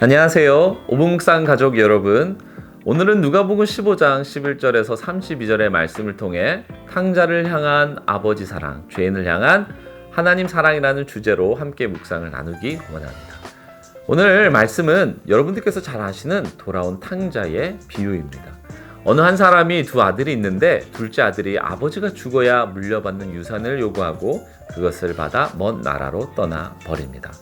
안녕하세요. 오봉묵상 가족 여러분. 오늘은 누가복음 15장 11절에서 32절의 말씀을 통해 탕자를 향한 아버지 사랑, 죄인을 향한 하나님 사랑이라는 주제로 함께 묵상을 나누기 원합니다. 오늘 말씀은 여러분들께서 잘 아시는 돌아온 탕자의 비유입니다. 어느 한 사람이 두 아들이 있는데 둘째 아들이 아버지가 죽어야 물려받는 유산을 요구하고 그것을 받아 먼 나라로 떠나 버립니다.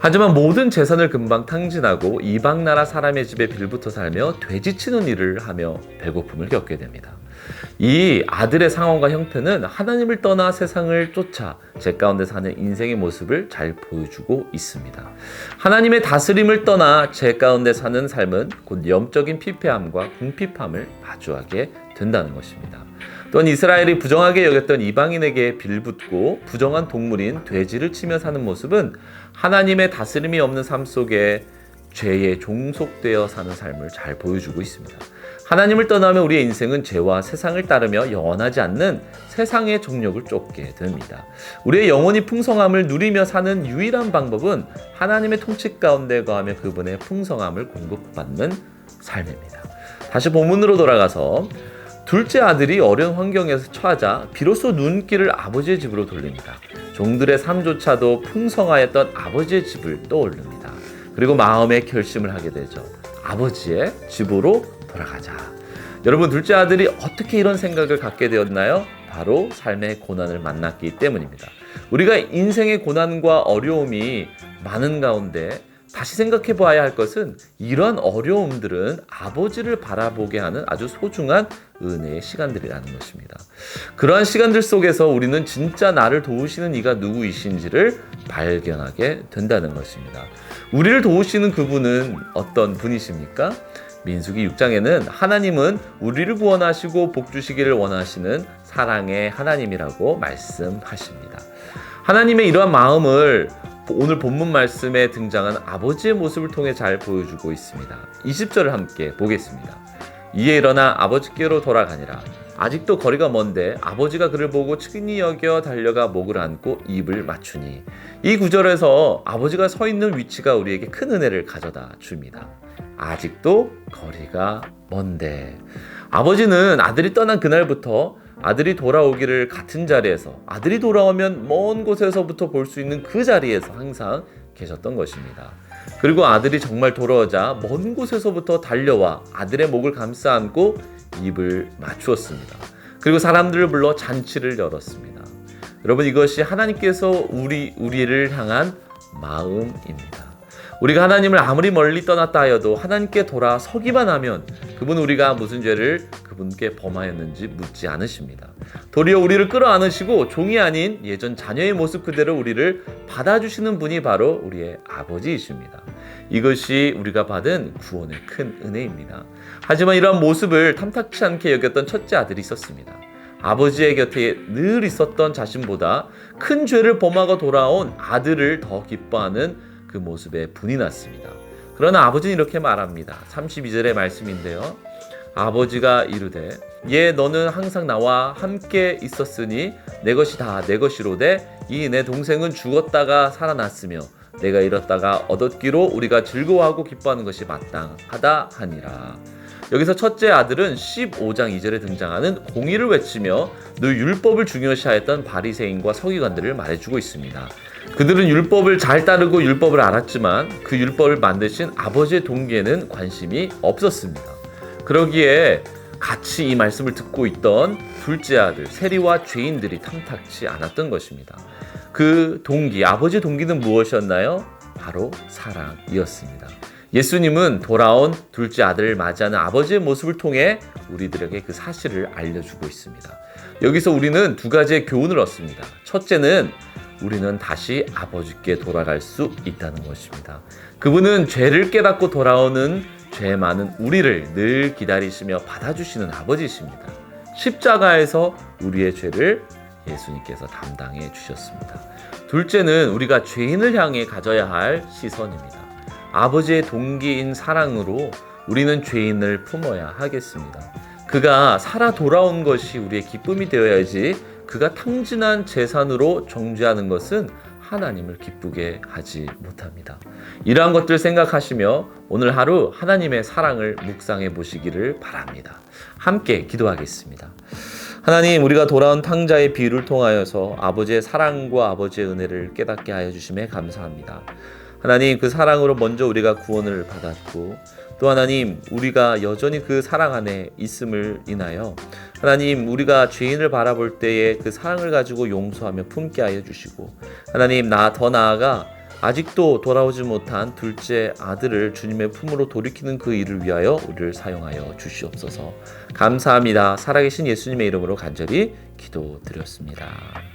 하지만 모든 재산을 금방 탕진하고 이방 나라 사람의 집에 빌붙어 살며 돼지치는 일을 하며 배고픔을 겪게 됩니다. 이 아들의 상황과 형태는 하나님을 떠나 세상을 쫓아 제 가운데 사는 인생의 모습을 잘 보여주고 있습니다. 하나님의 다스림을 떠나 제 가운데 사는 삶은 곧 영적인 피폐함과 궁핍함을 마주하게 된다는 것입니다. 또한 이스라엘이 부정하게 여겼던 이방인에게 빌붙고 부정한 동물인 돼지를 치며 사는 모습은 하나님의 다스림이 없는 삶 속에 죄에 종속되어 사는 삶을 잘 보여주고 있습니다. 하나님을 떠나면 우리의 인생은 죄와 세상을 따르며 영원하지 않는 세상의 정력을 쫓게 됩니다. 우리의 영혼이 풍성함을 누리며 사는 유일한 방법은 하나님의 통치 가운데 거하며 그분의 풍성함을 공급받는 삶입니다. 다시 본문으로 돌아가서 둘째 아들이 어려운 환경에서 처하자 비로소 눈길을 아버지의 집으로 돌립니다. 종들의 삶조차도 풍성하였던 아버지의 집을 떠올립니다. 그리고 마음의 결심을 하게 되죠. 아버지의 집으로 돌아가자. 여러분 둘째 아들이 어떻게 이런 생각을 갖게 되었나요? 바로 삶의 고난을 만났기 때문입니다. 우리가 인생의 고난과 어려움이 많은 가운데 다시 생각해 봐야 할 것은 이러한 어려움들은 아버지를 바라보게 하는 아주 소중한 은혜의 시간들이라는 것입니다. 그러한 시간들 속에서 우리는 진짜 나를 도우시는 이가 누구이신지를 발견하게 된다는 것입니다. 우리를 도우시는 그분은 어떤 분이십니까? 민수기 6장에는 하나님은 우리를 구원하시고 복 주시기를 원하시는 사랑의 하나님이라고 말씀하십니다. 하나님의 이러한 마음을 오늘 본문 말씀에 등장한 아버지의 모습을 통해 잘 보여주고 있습니다. 20절을 함께 보겠습니다. 이에 일어나 아버지께로 돌아가니라. 아직도 거리가 먼데 아버지가 그를 보고 측은히 여겨 달려가 목을 안고 입을 맞추니 이 구절에서 아버지가 서 있는 위치가 우리에게 큰 은혜를 가져다 줍니다. 아직도 거리가 먼데 아버지는 아들이 떠난 그날부터 아들이 돌아오기를 같은 자리에서 아들이 돌아오면 먼 곳에서부터 볼 수 있는 그 자리에서 항상 계셨던 것입니다. 그리고 아들이 정말 돌아오자 먼 곳에서부터 달려와 아들의 목을 감싸 안고 입을 맞추었습니다. 그리고 사람들을 불러 잔치를 열었습니다. 여러분 이것이 하나님께서 우리 우리를 향한 마음입니다. 우리가 하나님을 아무리 멀리 떠났다 하여도 하나님께 돌아서기만 하면 그분 우리가 무슨 죄를 그분께 범하였는지 묻지 않으십니다. 도리어 우리를 끌어안으시고 종이 아닌 예전 자녀의 모습 그대로 우리를 받아주시는 분이 바로 우리의 아버지이십니다. 이것이 우리가 받은 구원의 큰 은혜입니다. 하지만 이러한 모습을 탐탁치 않게 여겼던 첫째 아들이 있었습니다. 아버지의 곁에 늘 있었던 자신보다 큰 죄를 범하고 돌아온 아들을 더 기뻐하는 그 모습에 분이 났습니다. 그러나 아버지는 이렇게 말합니다. 32절의 말씀인데요. 아버지가 이르되 예 너는 항상 나와 함께 있었으니 내 것이 다 내 것이로되 이 내 동생은 죽었다가 살아났으며 내가 잃었다가 얻었기로 우리가 즐거워하고 기뻐하는 것이 마땅하다 하니라. 여기서 첫째 아들은 15장 2절에 등장하는 공의를 외치며 늘 율법을 중요시하였던 바리새인과 서기관들을 말해주고 있습니다. 그들은 율법을 잘 따르고 율법을 알았지만 그 율법을 만드신 아버지의 동기에는 관심이 없었습니다. 그러기에 같이 이 말씀을 듣고 있던 둘째 아들 세리와 죄인들이 탐탁치 않았던 것입니다. 그 동기, 아버지의 동기는 무엇이었나요? 바로 사랑이었습니다. 예수님은 돌아온 둘째 아들을 맞이하는 아버지의 모습을 통해 우리들에게 그 사실을 알려주고 있습니다. 여기서 우리는 두 가지의 교훈을 얻습니다. 첫째는 우리는 다시 아버지께 돌아갈 수 있다는 것입니다. 그분은 죄를 깨닫고 돌아오는 죄 많은 우리를 늘 기다리시며 받아주시는 아버지십니다. 십자가에서 우리의 죄를 예수님께서 담당해 주셨습니다. 둘째는 우리가 죄인을 향해 가져야 할 시선입니다. 아버지의 동기인 사랑으로 우리는 죄인을 품어야 하겠습니다. 그가 살아 돌아온 것이 우리의 기쁨이 되어야지 그가 탕진한 재산으로 정죄하는 것은 하나님을 기쁘게 하지 못합니다. 이러한 것들 생각하시며 오늘 하루 하나님의 사랑을 묵상해 보시기를 바랍니다. 함께 기도하겠습니다. 하나님, 우리가 돌아온 탕자의 비유를 통하여서 아버지의 사랑과 아버지의 은혜를 깨닫게 하여 주심에 감사합니다. 하나님, 그 사랑으로 먼저 우리가 구원을 받았고, 또 하나님, 우리가 여전히 그 사랑 안에 있음을 인하여 하나님, 우리가 죄인을 바라볼 때에 그 사랑을 가지고 용서하며 품게 하여 주시고, 하나님, 나 더 나아가 아직도 돌아오지 못한 둘째 아들을 주님의 품으로 돌이키는 그 일을 위하여 우리를 사용하여 주시옵소서. 감사합니다. 살아계신 예수님의 이름으로 간절히 기도드렸습니다.